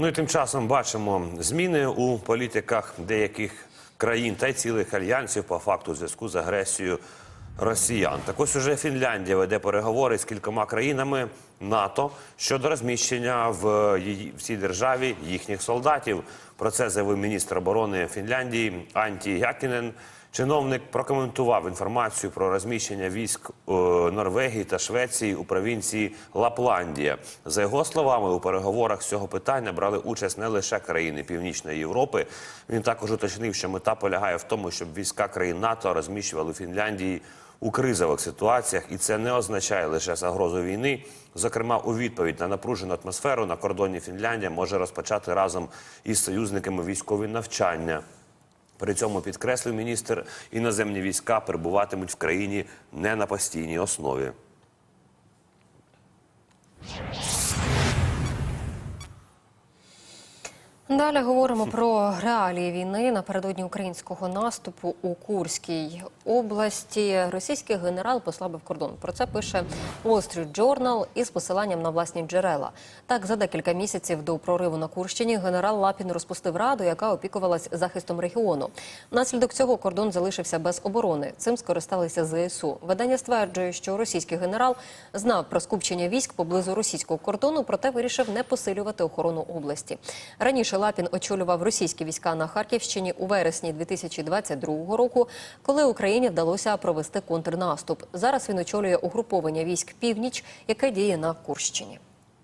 Ну і тим часом бачимо зміни у політиках деяких країн та й цілих альянсів по факту зв'язку з агресією росіян. Так ось уже Фінляндія веде переговори з кількома країнами НАТО щодо розміщення в її в цій державі їхніх солдатів. Про це заявив міністр оборони Фінляндії Анті Якінен. Чиновник прокоментував інформацію про розміщення військ е, Норвегії та Швеції у провінції Лапландія. За його словами, у переговорах з цього питання брали участь не лише країни Північної Європи. Він також уточнив, що мета полягає в тому, щоб війська країн НАТО розміщували у Фінляндії у кризових ситуаціях, і це не означає лише загрозу війни. Зокрема, у відповідь на напружену атмосферу на кордоні Фінляндія може розпочати разом із союзниками військові навчання. При цьому підкреслив міністр, іноземні війська перебуватимуть в країні не на постійній основі. Далі говоримо про реалії війни напередодні українського наступу у Курській області. Російський генерал послабив кордон. Про це пише Wall Street Journal із посиланням на власні джерела. Так, за декілька місяців до прориву на Курщині генерал Лапін розпустив раду, яка опікувалась захистом регіону. Внаслідок цього кордон залишився без оборони. Цим скористалися ЗСУ. Видання стверджує, що російський генерал знав про скупчення військ поблизу російського кордону, проте вирішив не посилювати охорону області. Раніше Лапін очолював російські війська на Харківщині у вересні 2022 року, коли Україні вдалося провести контрнаступ. Зараз він очолює угруповання військ північ, яке діє на Курщині.